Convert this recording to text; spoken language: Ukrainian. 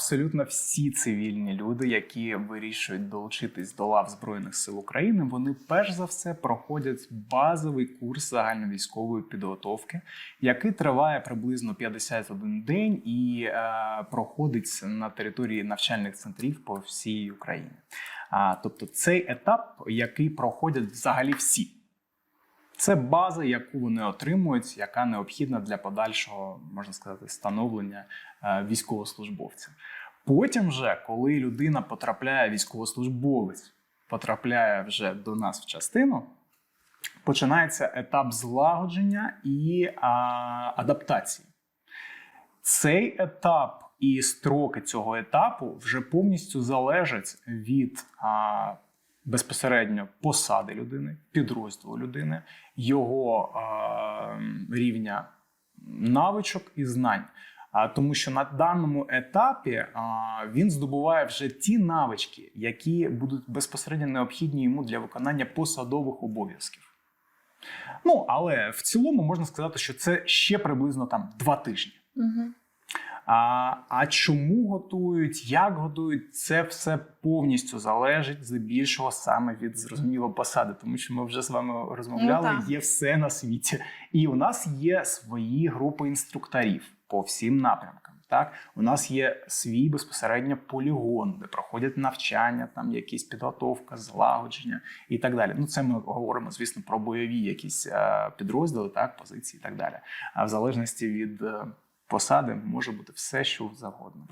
абсолютно всі цивільні люди, які вирішують долучитись до лав Збройних сил України, вони перш за все проходять базовий курс загальновійськової підготовки, який триває приблизно 51 день і е, проходить на території навчальних центрів по всій Україні. А, тобто цей етап, який проходять взагалі всі. Це база, яку вони отримують, яка необхідна для подальшого, можна сказати, становлення е, військовослужбовця. Потім, вже, коли людина потрапляє, військовослужбовець потрапляє вже до нас в частину, починається етап злагодження і а, адаптації. Цей етап і строки цього етапу вже повністю залежать від а, безпосередньо посади людини, підрозділу людини, його а, рівня навичок і знань. А, тому що на даному етапі а, він здобуває вже ті навички, які будуть безпосередньо необхідні йому для виконання посадових обов'язків. Ну, але в цілому можна сказати, що це ще приблизно там два тижні. Угу. А, а чому готують, як готують, це все повністю залежить здебільшого саме від зрозуміло посади, тому що ми вже з вами розмовляли. Ну, є все на світі, і у нас є свої групи інструкторів по всім напрямкам. Так, у нас є свій безпосередньо полігон, де проходять навчання, там якісь підготовка, злагодження і так далі. Ну, це ми говоримо, звісно, про бойові якісь е, підрозділи, так, позиції і так далі. А в залежності від е, посади може бути все, що завгодно.